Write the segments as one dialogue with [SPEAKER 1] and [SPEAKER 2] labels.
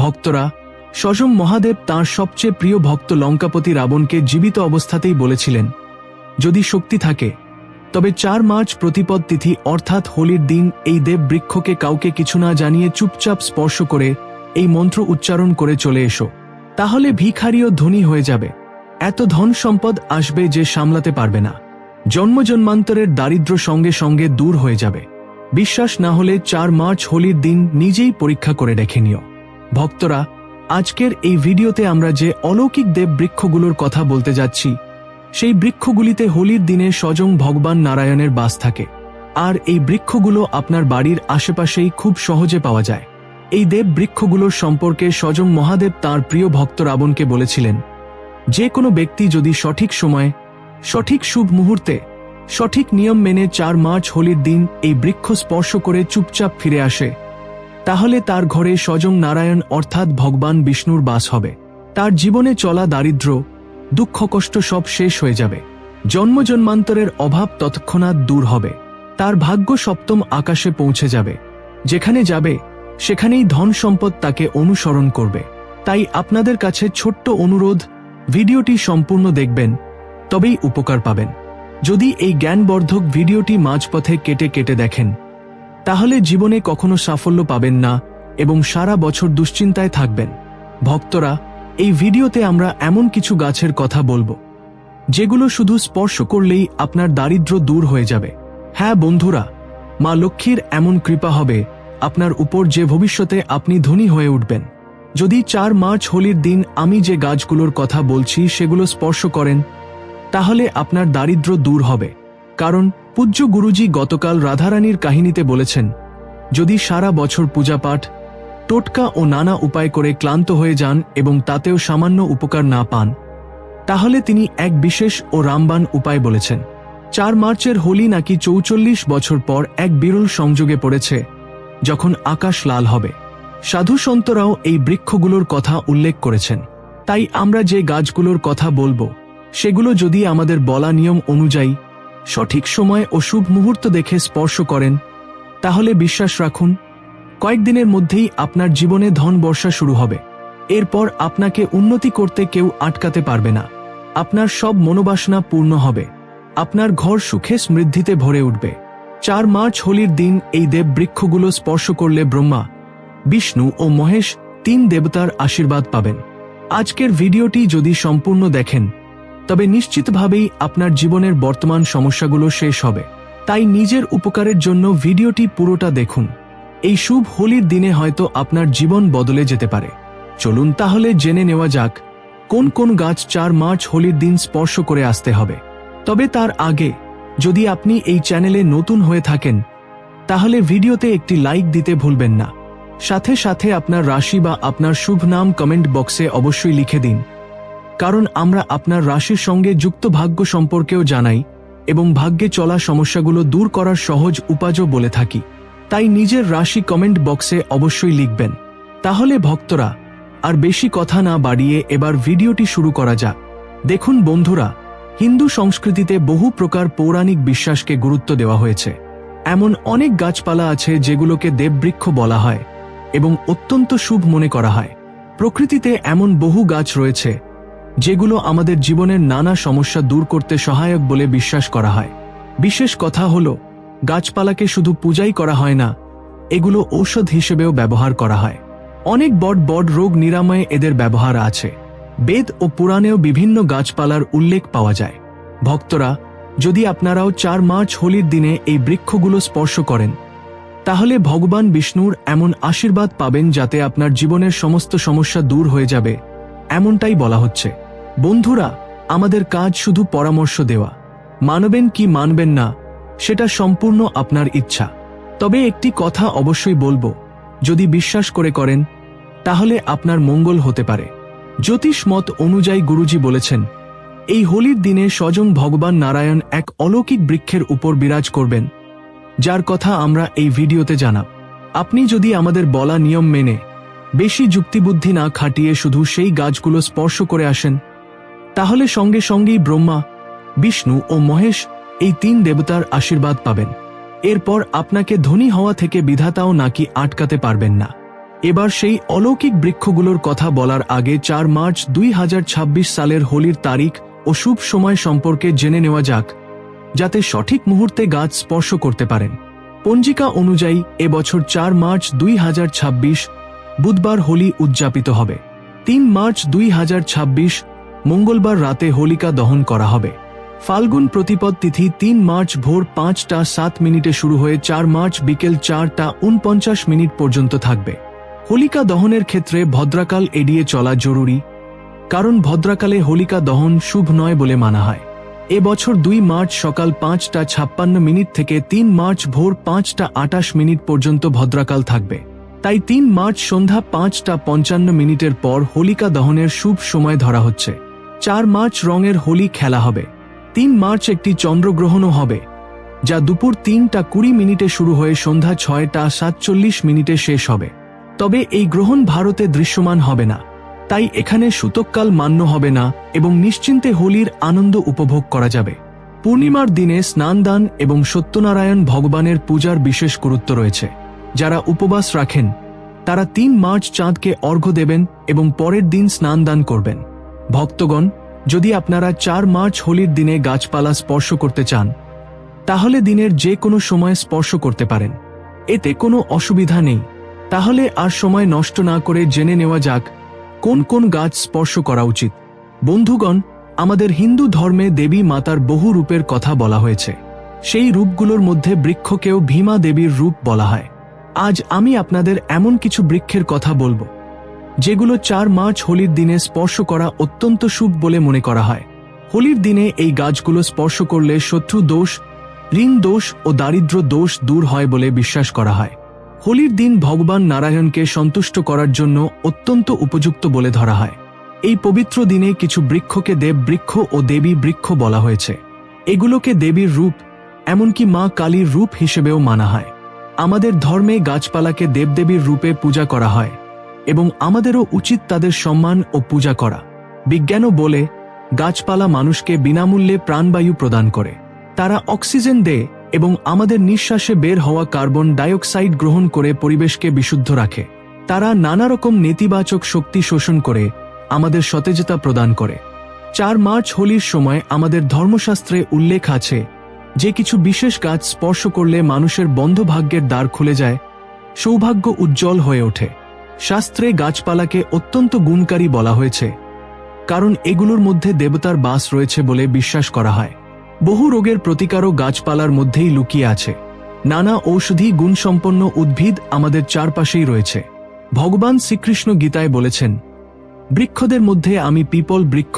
[SPEAKER 1] ভক্তরা সজম মহাদেব তাঁর সবচেয়ে প্রিয় ভক্ত লঙ্কাপতি রাবণকে জীবিত অবস্থাতেই বলেছিলেন, যদি শক্তি থাকে, তবে চার মার্চ প্রতিপদ তিথি অর্থাৎ হোলির দিন এই দেব বৃক্ষকে কাউকে কিছু না জানিয়ে চুপচাপ স্পর্শ করে এই মন্ত্র উচ্চারণ করে চলে এসো, তাহলে ভিখারিও ধনী হয়ে যাবে। এত ধন সম্পদ আসবে যে সামলাতে পারবে না। জন্ম জন্মান্তরের দারিদ্র সঙ্গে সঙ্গে দূর হয়ে যাবে। বিশ্বাস না হলে চার মার্চ হোলির দিন নিজেই পরীক্ষা করে দেখে নিও। ভক্তরা, আজকের এই ভিডিওতে আমরা যে অলৌকিক দেব বৃক্ষগুলোর কথা বলতে যাচ্ছি, সেই বৃক্ষগুলিতে হোলির দিনে স্বয়ং ভগবান নারায়ণের বাস থাকে। আর এই বৃক্ষগুলো আপনার বাড়ির আশেপাশেই খুব সহজে পাওয়া যায়। এই দেব বৃক্ষগুলোর সম্পর্কে স্বয়ং মহাদেব তার প্রিয় ভক্ত রাবণকে বলেছিলেন, যে কোনো ব্যক্তি যদি সঠিক সময়ে, সঠিক শুভ মুহূর্তে, সঠিক নিয়ম মেনে চার মার্চ হোলির দিন এই বৃক্ষ স্পর্শ করে চুপচাপ ফিরে আসে তাহলে তার ঘরে স্বয়ং নারায়ণ অর্থাৎ ভগবান বিষ্ণুর বাস হবে। তার জীবনে চলা দারিদ্র দুঃখ কষ্ট সব শেষ হয়ে যাবে। জন্ম জন্মান্তরের অভাব তৎক্ষণাৎ দূর হবে। তার ভাগ্য সপ্তম আকাশে পৌঁছে যাবে। যেখানে যাবে, সেখানেই ধন সম্পদ তাকে অনুসরণ করবে। তাই আপনাদের কাছে ছোট্ট অনুরোধ, ভিডিওটি সম্পূর্ণ দেখবেন, তবেই উপকার পাবেন। যদি এই জ্ঞানবর্ধক ভিডিওটি মাঝপথে কেটে কেটে দেখেন তাহলে জীবনে কখনো সাফল্য পাবেন না এবং সারা বছর দুশ্চিন্তায় থাকবেন। ভক্তরা, এই ভিডিওতে আমরা এমন কিছু গাছের কথা বলব, যেগুলো শুধু স্পর্শ করলেই আপনার দারিদ্র দূর হয়ে যাবে। হ্যাঁ বন্ধুরা, মা লক্ষ্মীর এমন কৃপা হবে, আপনার উপর যে ভবিষ্যতে আপনি ধনী হয়ে উঠবেন। যদি চার মার্চ হোলির দিন আমি যে গাছগুলোর কথা বলছি সেগুলো স্পর্শ করেন, তাহলে আপনার দারিদ্র দূর হবে। কারণ পূজ্য গুরুজি গতকাল রাধারানীর কাহিনীতে বলেছেন, যদি সারা বছর পূজাপাঠ, টোটকা ও নানা উপায় করে ক্লান্ত হয়ে যান এবং তাতেও সামান্য উপকার না পান, তাহলে তিনি এক বিশেষ ও রামবান উপায় বলেছেন। চার মার্চের হোলি নাকি চৌচল্লিশ বছর পর এক বিরল সংযোগে পড়েছে, যখন আকাশ লাল হবে। সাধু সন্তরাও এই বৃক্ষগুলোর কথা উল্লেখ করেছেন। তাই আমরা যে গাছগুলোর কথা বলব, সেগুলো যদি আমাদের বলা নিয়ম অনুযায়ী সঠিক সময় ও শুভ মুহূর্ত দেখে স্পর্শ করেন, তাহলে বিশ্বাস রাখুন, কয়েকদিনের মধ্যেই আপনার জীবনে ধন বর্ষা শুরু হবে। এরপর আপনাকে উন্নতি করতে কেউ আটকাতে পারবে না। আপনার সব মনোবাসনা পূর্ণ হবে। আপনার ঘর সুখে সমৃদ্ধিতে ভরে উঠবে। চার মার্চ হোলির দিন এই দেব বৃক্ষগুলো স্পর্শ করলে ব্রহ্মা, বিষ্ণু ও মহেশ তিন দেবতার আশীর্বাদ পাবেন। আজকের ভিডিওটি যদি সম্পূর্ণ দেখেন তবে নিশ্চিতভাবেই আপনার জীবনের বর্তমান সমস্যাগুলো শেষ হবে। তাই নিজের উপকারের জন্য ভিডিওটি পুরোটা দেখুন। এই শুভ হোলির দিনে হয়তো আপনার জীবন বদলে যেতে পারে। চলুন তাহলে জেনে নেওয়া যাক, কোন কোন গাছ চার মার্চ হোলির দিন স্পর্শ করে আসতে হবে। তবে তার আগে, যদি আপনি এই চ্যানেলে নতুন হয়ে থাকেন, তাহলে ভিডিওতে একটি লাইক দিতে ভুলবেন না। সাথে সাথে আপনার রাশি বা আপনার শুভ নাম কমেন্ট বক্সে অবশ্যই লিখে দিন। কারণ আমরা আপনার রাশির সঙ্গে যুক্ত ভাগ্য সম্পর্কেও জানাই এবং ভাগ্যে চলা সমস্যাগুলো দূর করার সহজ উপায়ও বলে থাকি। তাই নিজের রাশি কমেন্ট বক্সে অবশ্যই লিখবেন। তাহলে ভক্তরা, আর বেশি কথা না বাড়িয়ে এবার ভিডিওটি শুরু করা যাক। দেখুন বন্ধুরা, হিন্দু সংস্কৃতিতে বহু প্রকার পৌরাণিক বিশ্বাসকে গুরুত্ব দেওয়া হয়েছে। এমন অনেক গাছপালা আছে যেগুলোকে দেববৃক্ষ বলা হয় এবং অত্যন্ত শুভ মনে করা হয়। প্রকৃতিতে এমন বহু গাছ রয়েছে যেগুলো আমাদের জীবনের নানা সমস্যা দূর করতে সহায়ক বলে বিশ্বাস করা হয়। বিশেষ কথা হল, গাছপালাকে শুধু পূজাই করা হয় না, এগুলো ঔষধ হিসেবেও ব্যবহার করা হয়। অনেক বড় বড় রোগ নিরাময়ে এদের ব্যবহার আছে। বেদ ও পুরাণেও বিভিন্ন গাছপালার উল্লেখ পাওয়া যায়। ভক্তরা, যদি আপনারাও চার মার্চ হোলির দিনে এই বৃক্ষগুলো স্পর্শ করেন, তাহলে ভগবান বিষ্ণুর এমন আশীর্বাদ পাবেন যাতে আপনার জীবনের সমস্ত সমস্যা দূর হয়ে যাবে, এমনটাই বলা হচ্ছে। বন্ধুরা, আমাদের কাজ শুধু পরামর্শ দেওয়া। মানবেন কি মানবেন না, সেটা সম্পূর্ণ আপনার ইচ্ছা। তবে একটি কথা অবশ্যই বলব, যদি বিশ্বাস করে করেন, তাহলে আপনার মঙ্গল হতে পারে। জ্যোতিষ মত অনুযায়ী গুরুজি বলেছেন, এই হোলির দিনে স্বজন ভগবান নারায়ণ এক অলৌকিক বৃক্ষের উপর বিরাজ করবেন, যার কথা আমরা এই ভিডিওতে জানাব। আপনি যদি আমাদের বলা নিয়ম মেনে, বেশি যুক্তিবুদ্ধি না খাটিয়ে শুধু সেই গাছগুলো স্পর্শ করে আসেন তাহলে সঙ্গে সঙ্গেই ব্রহ্মা, বিষ্ণু ও মহেশ এই তিন দেবতার আশীর্বাদ পাবেন। এরপর আপনাকে ধনী হওয়া থেকে বিধাতাও নাকি আটকাতে পারবেন না। এবার সেই অলৌকিক বৃক্ষগুলোর কথা বলার আগে চার মার্চ দুই হাজার ছাব্বিশ সালের হোলির তারিখ ও শুভ সময় সম্পর্কে জেনে নেওয়া যাক, যাতে সঠিক মুহূর্তে গাছ স্পর্শ করতে পারেন। পঞ্জিকা অনুযায়ী এবছর চার মার্চ দুই হাজার ছাব্বিশ বুধবার হোলি উদযাপিত হবে। তিন মার্চ দুই হাজার ছাব্বিশ মঙ্গলবার রাতে হোলিকা দহন করা হবে। ফাল্গুন প্রতিপদ তিথি তিন মার্চ ভোর পাঁচটা সাত মিনিটে শুরু হয়ে চার মার্চ বিকেল চারটা উনপঞ্চাশ মিনিট পর্যন্ত থাকবে। হোলিকা দহনের ক্ষেত্রে ভদ্রাকাল এড়িয়ে চলা জরুরি, কারণ ভদ্রাকালে হোলিকা দহন শুভ নয় বলে মানা হয়। এবছর দুই মার্চ সকাল পাঁচটা ছাপ্পান্ন মিনিট থেকে তিন মার্চ ভোর পাঁচটা আটাশ মিনিট পর্যন্ত ভদ্রাকাল থাকবে। তাই তিন মার্চ সন্ধ্যা পাঁচটা পঞ্চান্ন মিনিটের পর হোলিকা দহনের শুভ সময় ধরা হচ্ছে। চার মার্চ রঙের হোলি খেলা হবে। তিন মার্চ একটি চন্দ্রগ্রহণও হবে, যা দুপুর তিনটা কুড়ি মিনিটে শুরু হয়ে সন্ধ্যা ছয়টা সাতচল্লিশ মিনিটে শেষ হবে। তবে এই গ্রহণ ভারতে দৃশ্যমান হবে না, তাই এখানে সূতককাল মান্য হবে না এবং নিশ্চিন্তে হোলির আনন্দ উপভোগ করা যাবে। পূর্ণিমার দিনে স্নানদান এবং সত্যনারায়ণ ভগবানের পূজার বিশেষ গুরুত্ব রয়েছে। যারা উপবাস রাখেন, তারা তিন মার্চ চাঁদকে অর্ঘ্য দেবেন এবং পরের দিন স্নানদান করবেন। ভক্তগণ, যদি আপনারা চার মার্চ হোলির দিনে গাছপালা স্পর্শ করতে চান, তাহলে দিনের যে কোনো সময় স্পর্শ করতে পারেন। এতে কোনো অসুবিধা নেই। তাহলে আর সময় নষ্ট না করে জেনে নেওয়া যাক, কোন কোন গাছ স্পর্শ করা উচিত। বন্ধুগণ, আমাদের হিন্দু ধর্মে দেবী মাতার বহু রূপের কথা বলা হয়েছে। সেই রূপগুলোর মধ্যে বৃক্ষকেও ভীমা দেবীর রূপ বলা হয়। আজ আমি আপনাদের এমন কিছু বৃক্ষের কথা বলব। যেগুলো চার মার্চ হোলির দিনে স্পর্শ করা অত্যন্ত শুভ বলে মনে করা হয়। হোলির দিনে এই গাছগুলো স্পর্শ করলে শত্রু দোষ, ঋণ দোষ ও দারিদ্র দোষ দূর হয় বলে বিশ্বাস করা হয়। হোলির দিন ভগবান নারায়ণকে সন্তুষ্ট করার জন্য অত্যন্ত উপযুক্ত বলে ধরা হয়। এই পবিত্র দিনে কিছু বৃক্ষকে দেব বৃক্ষ ও দেবী বৃক্ষ বলা হয়েছে। এগুলোকে দেবীর রূপ, এমনকি মা কালীর রূপ হিসেবেও মানা হয়। আমাদের ধর্মে গাছপালাকে দেবদেবীর রূপে পূজা করা হয়। এবং আমাদেরও উচিত তাদের সম্মান ও পূজা করা। বিজ্ঞানও বলে, গাছপালা মানুষকে বিনামূল্যে প্রাণবায়ু প্রদান করে। তারা অক্সিজেন দেয় এবং আমাদের নিঃশ্বাসে বের হওয়া কার্বন ডাইঅক্সাইড গ্রহণ করে পরিবেশকে বিশুদ্ধ রাখে। তারা নানা রকম নেতিবাচক শক্তি শোষণ করে, আমাদের সতেজতা প্রদান করে। চার মার্চ হোলির সময় আমাদের ধর্মশাস্ত্রে উল্লেখ আছে, যে কিছু বিশেষ গাছ স্পর্শ করলে মানুষের বন্ধ ভাগ্যের দ্বার খুলে যায়, সৌভাগ্য উজ্জ্বল হয়ে ওঠে। শাস্ত্রে গাছপালাকে অত্যন্ত গুণকারী বলা হয়েছে, কারণ এগুলোর মধ্যে দেবতার বাস রয়েছে বলে বিশ্বাস করা হয়। বহু রোগের প্রতিকারও গাছপালার মধ্যেই লুকিয়ে আছে। নানা ঔষধি গুণসম্পন্ন উদ্ভিদ আমাদের চারপাশেই রয়েছে। ভগবান শ্রীকৃষ্ণ গীতায় বলেছেন, বৃক্ষদের মধ্যে আমি পিপল বৃক্ষ,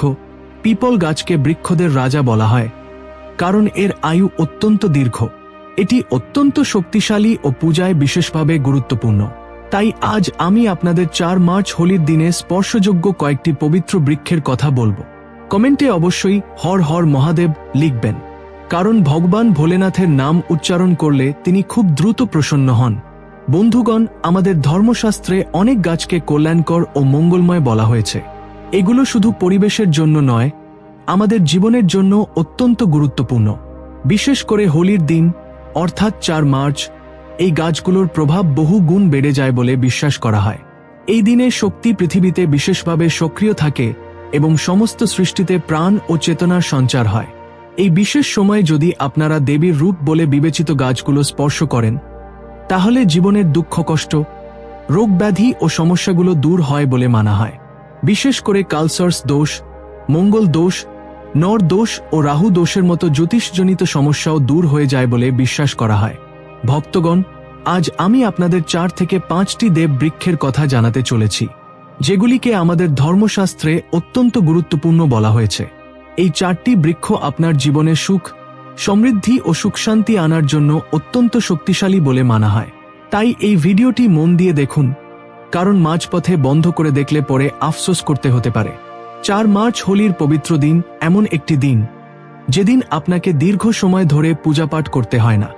[SPEAKER 1] পিপল গাছকে বৃক্ষদের রাজা বলা হয়, কারণ এর আয়ু অত্যন্ত দীর্ঘ। এটি অত্যন্ত শক্তিশালী ও পূজায় বিশেষভাবে গুরুত্বপূর্ণ। তাই আজ আমি আপনাদের চার মার্চ হোলির দিনে স্পর্শযোগ্য কয়েকটি পবিত্র বৃক্ষের কথা বলব। কমেন্টে অবশ্যই হর হর মহাদেব লিখবেন, কারণ ভগবান ভোলেনাথের নাম উচ্চারণ করলে তিনি খুব দ্রুত প্রসন্ন হন। বন্ধুগণ, আমাদের ধর্মশাস্ত্রে অনেক গাছকে কল্যাণকর ও মঙ্গলময় বলা হয়েছে। এগুলো শুধু পরিবেশের জন্য নয়, আমাদের জীবনের জন্য অত্যন্ত গুরুত্বপূর্ণ। বিশেষ করে হোলির দিন, অর্থাৎ চার মার্চ এই গাছগুলোর প্রভাব বহু গুণ বেড়ে যায় বলে বিশ্বাস করা হয়। এই দিনে শক্তি পৃথিবীতে বিশেষভাবে সক্রিয় থাকে এবং সমস্ত সৃষ্টিতে প্রাণ ও চেতনার সঞ্চার হয়। এই বিশেষ সময়ে যদি আপনারা দেবীর রূপ বলে বিবেচিত গাছগুলো স্পর্শ করেন, তাহলে জীবনের দুঃখ কষ্ট, রোগ ব্যাধি ও সমস্যাগুলো দূর হয় বলে মানা হয়। বিশেষ করে কালসার্স দোষ, মঙ্গল দোষ, নর দোষ ও রাহু দোষের মতো জ্যোতিষজনিত সমস্যাও দূর হয়ে যায় বলে বিশ্বাস করা হয়। ভক্তগণ, আজ আমি আপনাদের চার থেকে পাঁচটি দেব বৃক্ষের কথা জানাতে চলেছি, যেগুলিকে আমাদের ধর্মশাস্ত্রে অত্যন্ত গুরুত্বপূর্ণ বলা হয়েছে। এই চারটি বৃক্ষ আপনার জীবনে সুখ, সমৃদ্ধি ও সুখশান্তি আনার জন্য অত্যন্ত শক্তিশালী বলে মানা হয়। তাই এই ভিডিওটি মন দিয়ে দেখুন, কারণ মাঝপথে বন্ধ করে দেখলে পরে আফসোস করতে হতে পারে। চার মার্চ হোলির পবিত্র দিন এমন একটি দিন, যেদিন আপনাকে দীর্ঘ সময় ধরে পূজাপাঠ করতে হয় না।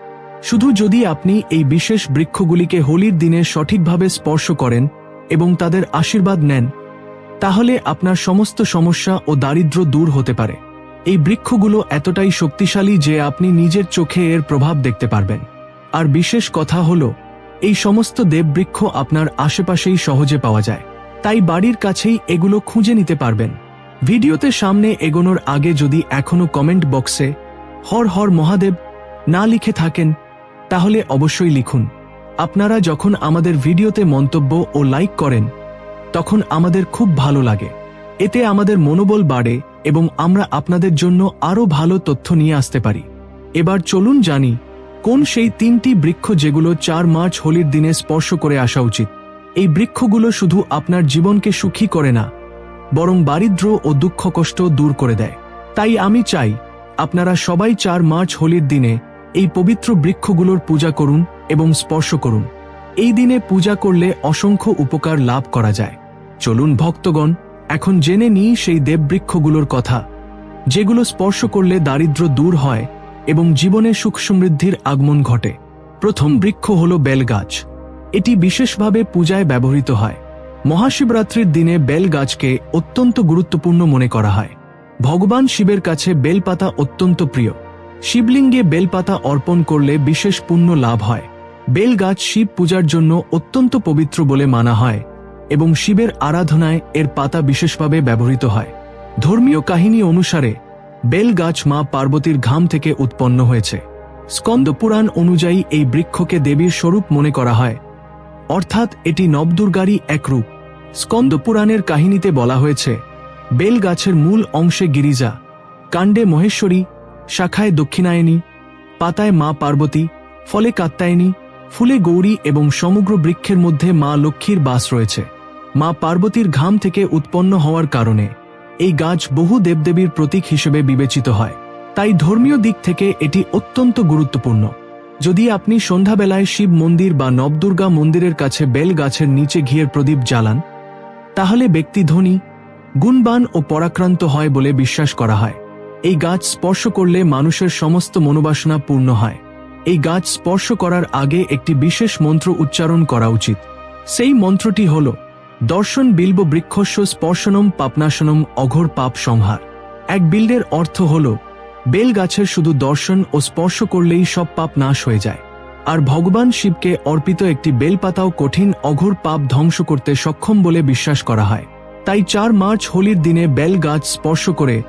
[SPEAKER 1] শুধু যদি আপনি এই বিশেষ বৃক্ষগুলিকে হোলির দিনে সঠিকভাবে স্পর্শ করেন এবং তাদের আশীর্বাদ নেন, তাহলে আপনার সমস্ত সমস্যা ও দারিদ্র দূর হতে পারে। এই বৃক্ষগুলো এতটাই শক্তিশালী যে আপনি নিজের চোখে এর প্রভাব দেখতে পারবেন। আর বিশেষ কথা হল, এই সমস্ত দেববৃক্ষ আপনার আশেপাশেই সহজে পাওয়া যায়। তাই বাড়ির কাছেই এগুলো খুঁজে নিতে পারবেন। ভিডিওতে সামনে এগোনোর আগে যদি এখনও কমেন্ট বক্সে হর হর মহাদেব না লিখে থাকেন তাহলে অবশ্যই লিখুন। আপনারা যখন আমাদের ভিডিওতে মন্তব্য ও লাইক করেন, তখন আমাদের খুব ভালো লাগে। এতে আমাদের মনোবল বাড়ে এবং আমরা আপনাদের জন্য আরও ভালো তথ্য নিয়ে আসতে পারি। এবার চলুন জানি, কোন সেই তিনটি বৃক্ষ যেগুলো চার মার্চ হোলির দিনে স্পর্শ করে আসা উচিত? এই বৃক্ষগুলো শুধু আপনার জীবনকে সুখী করে না, বরং দারিদ্র ও দুঃখ কষ্ট দূর করে দেয়। তাই আমি চাই, আপনারা সবাই চার মার্চ হোলির দিনে এই পবিত্র বৃক্ষগুলোর পূজা করুন এবং স্পর্শ করুন। এই দিনে পূজা করলে অসংখ্য উপকার লাভ করা যায়। চলুন ভক্তগণ, এখন জেনে নিই সেই দেববৃক্ষগুলোর কথা। যেগুলো স্পর্শ করলে দারিদ্র দূর হয় এবং জীবনে সুখ সমৃদ্ধির আগমন ঘটে। প্রথম বৃক্ষ হল বেলগাছ। এটি বিশেষভাবে পূজায় ব্যবহৃত হয়। মহাশিবরাত্রির দিনে বেল গাছকে অত্যন্ত গুরুত্বপূর্ণ মনে করা হয়। ভগবান শিবের কাছে বেলপাতা অত্যন্ত প্রিয়। শিবলিঙ্গে বেলপাতা অর্পণ করলে বিশেষ পুণ্য লাভ হয়। বেল গাছ শিব পূজার জন্য অত্যন্ত পবিত্র বলে মানা হয় এবং শিবের আরাধনায় এর পাতা বিশেষভাবে ব্যবহৃত হয়। ধর্মীয় কাহিনী অনুসারে বেল গাছ মা পার্বতীর ঘাম থেকে উৎপন্ন হয়েছে। স্কন্দ পুরাণ অনুযায়ী এই বৃক্ষকে দেবীর স্বরূপ মনে করা হয়। অর্থাৎ এটি নবদুর্গারই এক রূপ। স্কন্দ পুরাণের কাহিনীতে বলা হয়েছে বেল গাছের মূল অংশে গিরিজা, কাণ্ডে মহেশ্বরী শাখায় দক্ষিণায়নী, পাতায় মা পার্বতী, ফলে কাত্তায়নী ফুলে গৌরী এবং সমগ্র বৃক্ষের মধ্যে মা লক্ষ্মীর বাস রয়েছে। মা পার্বতীর ঘাম থেকে উৎপন্ন হওয়ার কারণে এই গাছ বহু দেবদেবীর প্রতীক হিসেবে বিবেচিত হয়। তাই ধর্মীয় দিক থেকে এটি অত্যন্ত গুরুত্বপূর্ণ। যদি আপনি সন্ধ্যাবেলায় শিব মন্দির বা নবদুর্গা মন্দিরের কাছে বেল গাছের নিচে ঘিয়ের প্রদীপ জ্বালান, তাহলে ব্যক্তি ধনী, গুণবান ও পরাক্রান্ত হয় বলে বিশ্বাস করা হয়। এই গাছ স্পর্শ করলে মানুষের সমস্ত মনোবাসনা পূর্ণ হয়। এই গাছ স্পর্শ করার আগে একটি বিশেষ মন্ত্র উচ্চারণ করা উচিত। সেই মন্ত্রটি হল, দর্শন বিল্ব বৃক্ষস্য স্পর্শনম পাপনাশনম অঘোর পাপ সংহার। এক বিল্ডের অর্থ হল, বেল গাছের শুধু দর্শন ও স্পর্শ করলেই সব পাপ নাশ হয়ে যায়। আর ভগবান শিবকে অর্পিত একটি বেলপাতাও কঠিন অঘোর পাপ ধ্বংস করতে সক্ষম বলে বিশ্বাস করা হয়। তাই চার মার্চ হোলির দিনে বেল গাছ স্পর্শ করে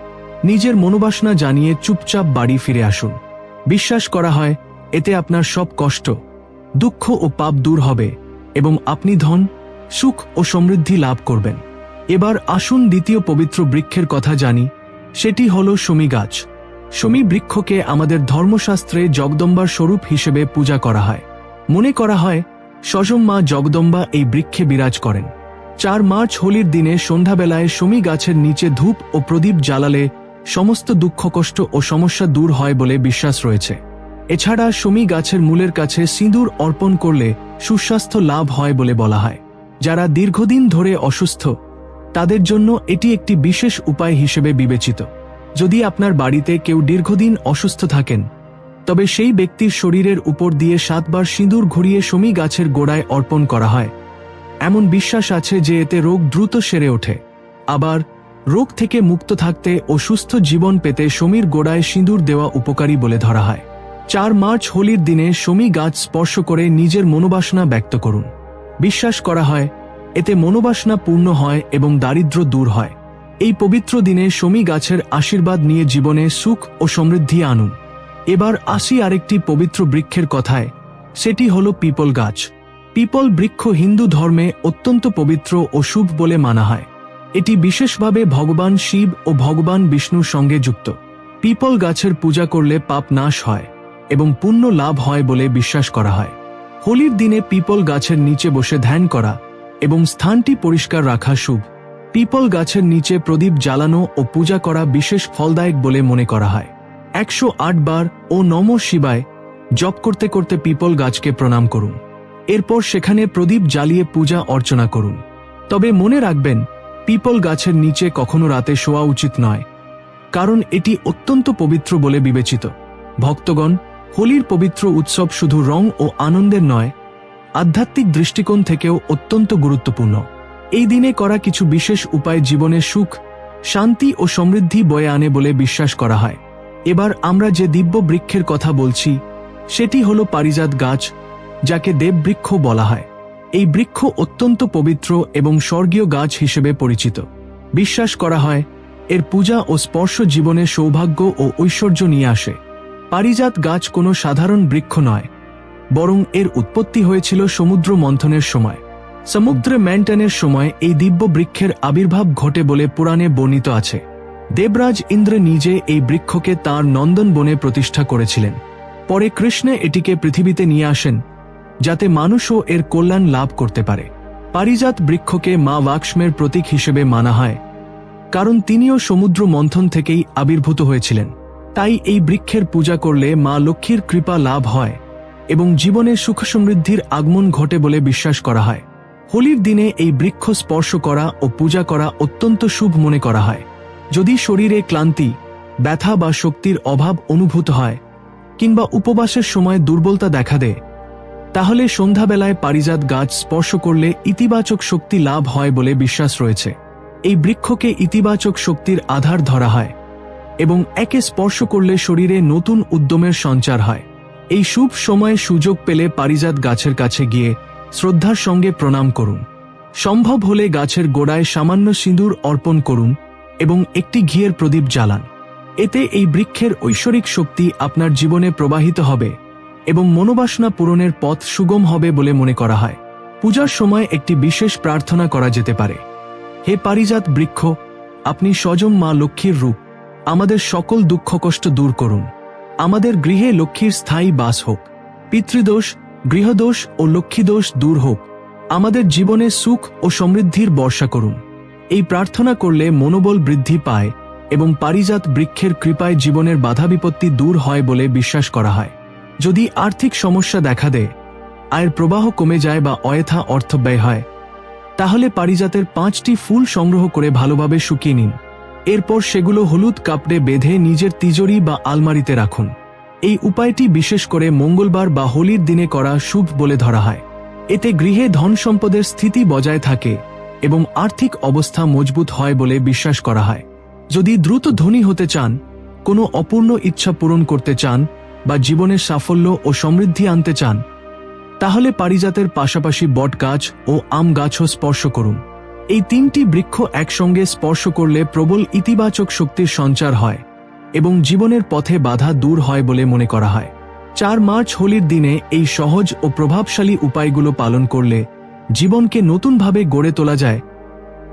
[SPEAKER 1] নিজের মনোবাসনা জানিয়ে চুপচাপ বাড়ি ফিরে আসুন। বিশ্বাস করা হয়, এতে আপনার সব কষ্ট, দুঃখ ও পাপ দূর হবে এবং আপনি ধন, সুখ ও সমৃদ্ধি লাভ করবেন। এবার আসুন দ্বিতীয় পবিত্র বৃক্ষের কথা জানি, সেটি হল শমী গাছ। শমী বৃক্ষকে আমাদের ধর্মশাস্ত্রে জগদম্বার স্বরূপ হিসেবে পূজা করা হয়। মনে করা হয় সজম মা জগদম্বা এই বৃক্ষে বিরাজ করেন। চার মার্চ হোলির দিনে সন্ধ্যাবেলায় শমী গাছের নিচে ধূপ ও প্রদীপ জ্বালালে সমস্ত দুঃখ, কষ্ট ও সমস্যা দূর হয় বলে বিশ্বাস রয়েছে। এছাড়া শমী গাছের মূলের কাছে সিঁদুর অর্পণ করলে সুস্বাস্থ্য লাভ হয় বলে বলা হয়। যারা দীর্ঘদিন ধরে অসুস্থ, তাদের জন্য এটি একটি বিশেষ উপায় হিসেবে বিবেচিত। যদি আপনার বাড়িতে কেউ দীর্ঘদিন অসুস্থ থাকেন, তবে সেই ব্যক্তির শরীরের উপর দিয়ে সাতবার সিঁদুর ঘুরিয়ে শমী গাছের গোড়ায় অর্পণ করা হয়। এমন বিশ্বাস আছে যে এতে রোগ দ্রুত সেরে ওঠে। আবার রোগ থেকে মুক্ত থাকতে ও সুস্থ জীবন পেতে সমীর গোড়ায় সিঁদুর দেওয়া উপকারী বলে ধরা হয়। চার মার্চ হোলির দিনে সমী গাছ স্পর্শ করে নিজের মনোবাসনা ব্যক্ত করুন। বিশ্বাস করা হয়, এতে মনোবাসনা পূর্ণ হয় এবং দারিদ্র দূর হয়। এই পবিত্র দিনে সমী গাছের আশীর্বাদ নিয়ে জীবনে সুখ ও সমৃদ্ধি আনুন। এবার আসি আরেকটি পবিত্র বৃক্ষের কথায়, সেটি হল পিপল গাছ। পিপল বৃক্ষ হিন্দু ধর্মে অত্যন্ত পবিত্র ও শুভ বলে মানা হয়। এটি বিশেষভাবে ভগবান শিব ও ভগবান বিষ্ণুর সঙ্গে যুক্ত। পিপল গাছের পূজা করলে পাপ নাশ হয় এবং পুণ্য লাভ হয় বলে বিশ্বাস করা হয়। হোলির দিনে পিপল গাছের নিচে বসে ধ্যান করা এবং স্থানটি পরিষ্কার রাখা শুভ। পিপল গাছের নিচে প্রদীপ জ্বালানো ও পূজা করা বিশেষ ফলদায়ক বলে মনে করা হয়। একশো আট বার ও নম শিবায় জপ করতে করতে পিপল গাছকে প্রণাম করুন। এরপর সেখানে প্রদীপ জ্বালিয়ে পূজা অর্চনা করুন। তবে মনে রাখবেন পিপল গাছের নিচে কখনো রাতে শোয়া উচিত নয়, কারণ এটি অত্যন্ত পবিত্র বলে বিবেচিত। ভক্তগণ, হোলির পবিত্র উৎসব শুধু রং ও আনন্দের নয়, আধ্যাত্মিক দৃষ্টিকোণ থেকেও অত্যন্ত গুরুত্বপূর্ণ। এই দিনে করা কিছু বিশেষ উপায় জীবনে সুখ, শান্তি ও সমৃদ্ধি বয়ে আনে বলে বিশ্বাস করা হয়। এবার আমরা যে দিব্য বৃক্ষের কথা বলছি, সেটি হল পারিজাত গাছ, যাকে দেববৃক্ষ বলা হয়। এই বৃক্ষ অত্যন্ত পবিত্র এবং স্বর্গীয় গাছ হিসেবে পরিচিত। বিশ্বাস করা হয়, এর পূজা ও স্পর্শ জীবনে সৌভাগ্য ও ঐশ্বর্য নিয়ে আসে। পারিজাত গাছ কোনো সাধারণ বৃক্ষ নয়, বরং এর উৎপত্তি হয়েছিল সমুদ্র মন্থনের সময়। সমুদ্রে ম্যান্টনের সময় এই দিব্য বৃক্ষের আবির্ভাব ঘটে বলে পুরাণে বর্ণিত আছে। দেবরাজ ইন্দ্র নিজে এই বৃক্ষকে তাঁর নন্দন বনে প্রতিষ্ঠা করেছিলেন। পরে কৃষ্ণে এটিকে পৃথিবীতে নিয়ে আসেন যাতে মানুষও এর কল্যাণ লাভ করতে পারে। পারিজাত বৃক্ষকে মা ওয়াক্ষ্মের প্রতীক হিসেবে মানা হয়, কারণ তিনিও সমুদ্র মন্থন থেকেই আবির্ভূত হয়েছিলেন। তাই এই বৃক্ষের পূজা করলে মা লক্ষ্মীর কৃপা লাভ হয় এবং জীবনে সুখ সমৃদ্ধির আগমন ঘটে বলে বিশ্বাস করা হয়। হোলির দিনে এই বৃক্ষ স্পর্শ করা ও পূজা করা অত্যন্ত শুভ মনে করা হয়। যদি শরীরে ক্লান্তি, ব্যথা বা শক্তির অভাব অনুভূত হয়, কিংবা উপবাসের সময় দুর্বলতা দেখা দেয় তাহলে সন্ধ্যাবেলায় পারিজাত গাছ স্পর্শ করলে ইতিবাচক শক্তি লাভ হয় বলে বিশ্বাস রয়েছে। এই বৃক্ষকে ইতিবাচক শক্তির আধার ধরা হয় এবং একে স্পর্শ করলে শরীরে নতুন উদ্যমের সঞ্চার হয়। এই শুভ সময়ে সুযোগ পেলে পারিজাত গাছের কাছে গিয়ে শ্রদ্ধার সঙ্গে প্রণাম করুন। সম্ভব হলে গাছের গোড়ায় সামান্য সিঁদুর অর্পণ করুন এবং একটি ঘিয়ের প্রদীপ জ্বালান। এতে এই বৃক্ষের ঐশ্বরিক শক্তি আপনার জীবনে প্রবাহিত হবে। এবং মনোবাসনা পূরণের পথ সুগম হবে বলে মনে করা হয়। পূজার সময় একটি বিশেষ প্রার্থনা করা যেতে পারে। হে পারিজাত বৃক্ষ, আপনি স্বজম মা লক্ষ্মীর রূপ, আমাদের সকল দুঃখ কষ্ট দূর করুন। আমাদের গৃহে লক্ষ্মীর স্থায়ী বাস হোক। পিতৃদোষ, গৃহদোষ ও লক্ষ্মীদোষ দূর হোক। আমাদের জীবনে সুখ ও সমৃদ্ধির বর্ষা করুন। এই প্রার্থনা করলে মনোবল বৃদ্ধি পায় এবং পারিজাত বৃক্ষের কৃপায় জীবনের বাধা বিপত্তি দূর হয় বলে বিশ্বাস করা হয়। যদি আর্থিক সমস্যা দেখা দেয়, আয়ের প্রবাহ কমে যায় বা অযথা অর্থ ব্যয় হয়, তাহলে পারিজাতের পাঁচটি ফুল সংগ্রহ করে ভালোভাবে শুকিয়ে নিন। এরপর সেগুলো হলুদ কাপড়ে বেঁধে নিজের তিজোরি বা আলমারিতে রাখুন। এই উপায়টি বিশেষ করে মঙ্গলবার বা হোলির দিনে করা শুভ বলে ধরা হয়। এতে গৃহে ধন সম্পদের স্থিতি বজায় থাকে এবং আর্থিক অবস্থা মজবুত হয় বলে বিশ্বাস করা হয়। যদি দ্রুত ধনী হতে চান, কোনো অপূর্ণ ইচ্ছা পূরণ করতে চান বা জীবনের সাফল্য ও সমৃদ্ধি আনতে চান, তাহলে পারিজাতের পাশাপাশি বট গাছ ও আম গাছও স্পর্শ করুন। এই তিনটি বৃক্ষ একসঙ্গে স্পর্শ করলে প্রবল ইতিবাচক শক্তির সঞ্চার হয় এবং জীবনের পথে বাধা দূর হয় বলে মনে করা হয়। চার মার্চ হোলির দিনে এই সহজ ও প্রভাবশালী উপায়গুলো পালন করলে জীবনকে নতুনভাবে গড়ে তোলা যায়,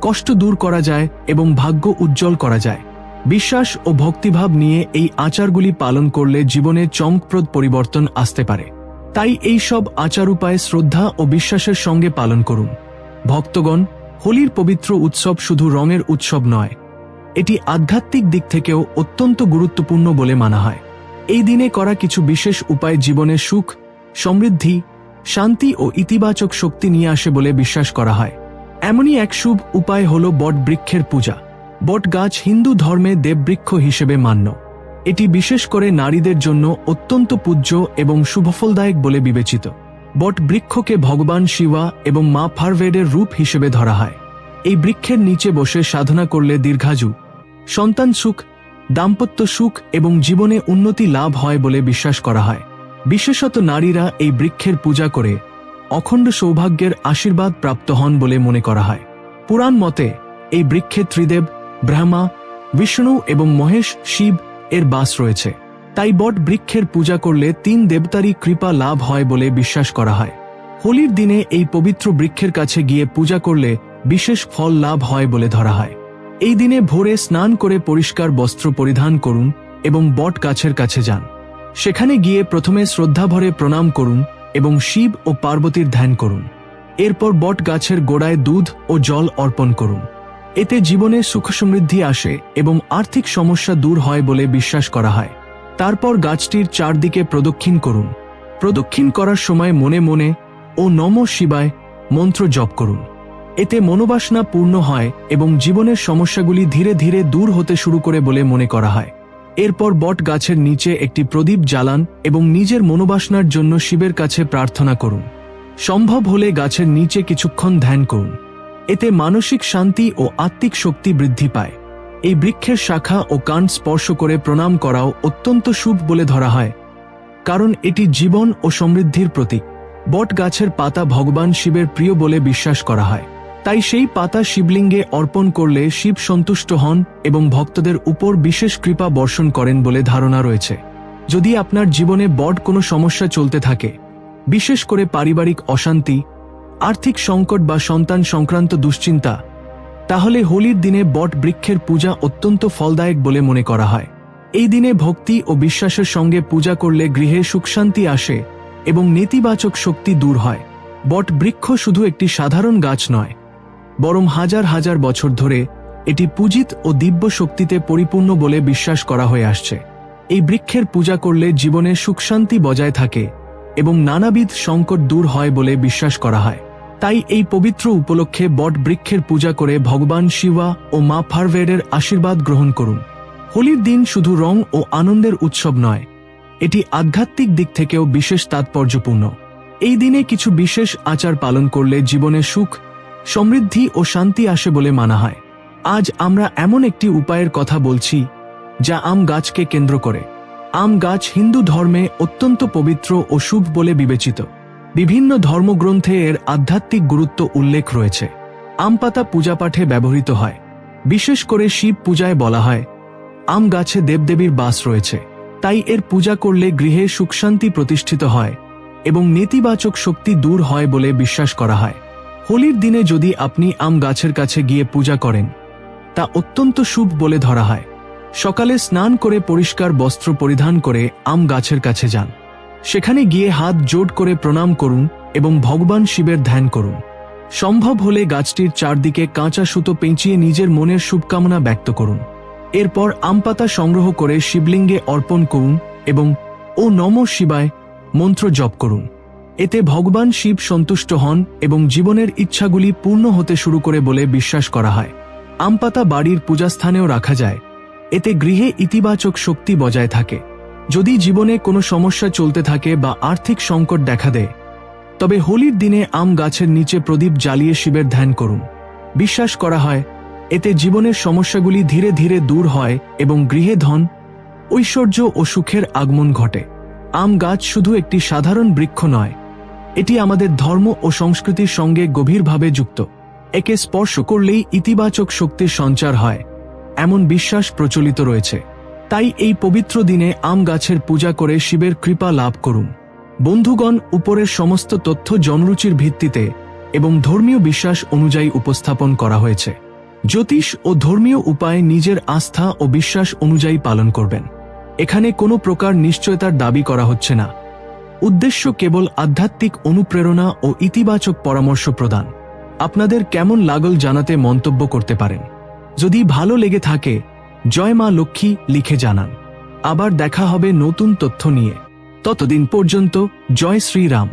[SPEAKER 1] কষ্ট দূর করা যায় এবং ভাগ্য উজ্জ্বল করা যায়। বিশ্বাস ও ভক্তিভাব নিয়ে এই আচারগুলি পালন করলে জীবনে চমকপ্রদ পরিবর্তন আসতে পারে। তাই এই সব আচার উপায় শ্রদ্ধা ও বিশ্বাসের সঙ্গে পালন করুন। ভক্তগণ, হোলির পবিত্র উৎসব শুধু রঙের উৎসব নয়, এটি আধ্যাত্মিক দিক থেকেও অত্যন্ত গুরুত্বপূর্ণ বলে মানা হয়। এই দিনে করা কিছু বিশেষ উপায় জীবনে সুখ, সমৃদ্ধি, শান্তি ও ইতিবাচক শক্তি নিয়ে আসে বলে বিশ্বাস করা হয়। এমনই এক শুভ উপায় হল বট বৃক্ষের পূজা। বট গাছ হিন্দু ধর্মে দেববৃক্ষ হিসেবে মান্য। এটি বিশেষ করে নারীদের জন্য অত্যন্ত পূজ্য এবং শুভফলদায়ক বলে বিবেচিত। বট বৃক্ষকে ভগবান শিবা এবং মা ফারভেডের রূপ হিসেবে ধরা হয়। এই বৃক্ষের নিচে বসে সাধনা করলে দীর্ঘাযু। সন্তান সুখ, দাম্পত্য সুখ এবং জীবনে উন্নতি লাভ হয় বলে বিশ্বাস করা হয়। বিশেষত নারীরা এই বৃক্ষের পূজা করে অখণ্ড সৌভাগ্যের আশীর্বাদ প্রাপ্ত হন বলে মনে করা হয়। পুরাণ মতে, এই বৃক্ষে ত্রিদেব ব্রহ্মা, বিষ্ণু এবং মহেশ শিব এর বাস রয়েছে। তাই বট বৃক্ষের পূজা করলে তিন দেবতারই কৃপা লাভ হয় বলে বিশ্বাস করা হয়। হোলির দিনে এই পবিত্র বৃক্ষের কাছে গিয়ে পূজা করলে বিশেষ ফল লাভ হয় বলে ধরা হয়। এই দিনে ভোরে স্নান করে পরিষ্কার বস্ত্র পরিধান করুন এবং বট গাছের কাছে যান। সেখানে গিয়ে প্রথমে শ্রদ্ধাভরে প্রণাম করুন এবং শিব ও পার্বতীর ধ্যান করুন। এরপর বট গাছের গোড়ায় দুধ ও জল অর্পণ করুন। এতে জীবনে সুখ সমৃদ্ধি আসে এবং আর্থিক সমস্যা দূর হয় বলে বিশ্বাস করা হয়। তারপর গাছটির চারদিকে প্রদক্ষিণ করুন। প্রদক্ষিণ করার সময় মনে মনে, ও নম শিবায়, মন্ত্র জপ করুন। এতে মনোবাসনা পূর্ণ হয় এবং জীবনের সমস্যাগুলি ধীরে ধীরে দূর হতে শুরু করে বলে মনে করা হয়। এরপর বট গাছের নিচে একটি প্রদীপ জ্বালান এবং নিজের মনোবাসনার জন্য শিবের কাছে প্রার্থনা করুন। সম্ভব হলে গাছের নিচে কিছুক্ষণ ধ্যান করুন। এতে মানসিক শান্তি ও আত্মিক শক্তি বৃদ্ধি পায়। এই বৃক্ষের শাখা ও কান স্পর্শ করে প্রণাম করাও অত্যন্ত শুভ বলে ধরা হয়। কারণ এটি জীবন ও সমৃদ্ধির প্রতীক। বট গাছের পাতা ভগবান শিবের প্রিয় বলে বিশ্বাস করা হয়। তাই সেই পাতা শিবলিঙ্গে অর্পণ করলে শিব সন্তুষ্ট হন এবং ভক্তদের উপর বিশেষ কৃপা বর্ষণ করেন বলে ধারণা রয়েছে। যদি আপনার জীবনে বট কোনো সমস্যা চলতে থাকে, বিশেষ করে পারিবারিক অশান্তি আর্থিক সংকট বা সন্তান সংক্রান্ত দুশ্চিন্তা, তাহলে হোলির দিনে বট বৃক্ষের পূজা অত্যন্ত ফলদায়ক বলে মনে করা হয়। এই দিনে ভক্তি ও বিশ্বাসের সঙ্গে পূজা করলে গৃহে সুখশান্তি আসে এবং নেতিবাচক শক্তি দূর হয়। বট বৃক্ষ শুধু একটি সাধারণ গাছ নয়, বরং হাজার হাজার বছর ধরে এটি পূজিত ও দিব্য শক্তিতে পরিপূর্ণ বলে বিশ্বাস করা হয়ে আসছে। এই বৃক্ষের পূজা করলে জীবনে সুখশান্তি বজায় থাকে এবং নানাবিধ সংকট দূর হয় বলে বিশ্বাস করা হয়। তাই এই পবিত্র উপলক্ষে বট বৃক্ষের পূজা করে ভগবান শিবা ও মা ফারভেরের আশীর্বাদ গ্রহণ করুন। হোলির দিন শুধু রং ও আনন্দের উৎসব নয়, এটি আধ্যাত্মিক দিক থেকেও বিশেষ তাৎপর্যপূর্ণ। এই দিনে কিছু বিশেষ আচার পালন করলে জীবনে সুখ, সমৃদ্ধি ও শান্তি আসে বলে মানা হয়। আজ আমরা এমন একটি উপায়ের কথা বলছি, যা আম গাছকে কেন্দ্র করে। আম গাছ হিন্দু ধর্মে অত্যন্ত পবিত্র ও শুভ বলে বিবেচিত। বিভিন্ন ধর্মগ্রন্থে এর আধ্যাত্মিক গুরুত্ব উল্লেখ রয়েছে। আম পাতা পূজাপাঠে ব্যবহৃত হয়। বিশেষ করে শিব পূজায় বলা হয়। আম গাছে দেবদেবীর বাস রয়েছে। তাই এর পূজা করলে গৃহে সুখশান্তি প্রতিষ্ঠিত হয় এবং নেতিবাচক শক্তি দূর হয় বলে বিশ্বাস করা হয়। হোলির দিনে যদি আপনি আম গাছের কাছে গিয়ে পূজা করেন, তা অত্যন্ত শুভ বলে ধরা হয়। সকালে স্নান করে পরিষ্কার বস্ত্র পরিধান করে আম গাছের কাছে যান। সেখানে গিয়ে হাত জোট করে প্রণাম করুন এবং ভগবান শিবের ধ্যান করুন। সম্ভব হলে গাছটির চারদিকে কাঁচা সুতো পেঁচিয়ে নিজের মনের শুভকামনা ব্যক্ত করুন। এরপর আমপাতা সংগ্রহ করে শিবলিঙ্গে অর্পণ করুন এবং ও নম শিবায় মন্ত্র জপ করুন। এতে ভগবান শিব সন্তুষ্ট হন এবং জীবনের ইচ্ছাগুলি পূর্ণ হতে শুরু করে বলে বিশ্বাস করা হয়। আমপাতা বাড়ির পূজাস্থানেও রাখা যায়। এতে গৃহে ইতিবাচক শক্তি বজায় থাকে। যদি জীবনে কোনো সমস্যা চলতে থাকে বা আর্থিক সংকট দেখা দেয়, তবে হোলির দিনে আম গাছের নিচে প্রদীপ জ্বালিয়ে শিবের ধ্যান করুন। বিশ্বাস করা হয়, এতে জীবনের সমস্যাগুলি ধীরে ধীরে দূর হয় এবং গৃহে ধন, ঐশ্বর্য ও সুখের আগমন ঘটে। আম গাছ শুধু একটি সাধারণ বৃক্ষ নয়, এটি আমাদের ধর্ম ও সংস্কৃতির সঙ্গে গভীরভাবে যুক্ত। একে স্পর্শ করলেই ইতিবাচক শক্তির সঞ্চার হয়, এমন বিশ্বাস প্রচলিত রয়েছে। তাই এই পবিত্র দিনে আম গাছের পূজা করে শিবের কৃপা লাভ করুন। বন্ধুগণ, উপরের সমস্ত তথ্য জনরুচির ভিত্তিতে এবং ধর্মীয় বিশ্বাস অনুযায়ী উপস্থাপন করা হয়েছে। জ্যোতিষ ও ধর্মীয় উপায়ে নিজের আস্থা ও বিশ্বাস অনুযায়ী পালন করবেন। এখানে কোনো প্রকার নিশ্চয়তার দাবি করা হচ্ছে না। উদ্দেশ্য কেবল আধ্যাত্মিক অনুপ্রেরণা ও ইতিবাচক পরামর্শ প্রদান। আপনাদের কেমন লাগল জানাতে মন্তব্য করতে পারেন। যদি ভালো লেগে থাকে জয় মা লক্ষ্মী লিখে জানান। আবার দেখা হবে নতুন তথ্য নিয়ে। ততদিন পর্যন্ত জয় শ্রীরাম।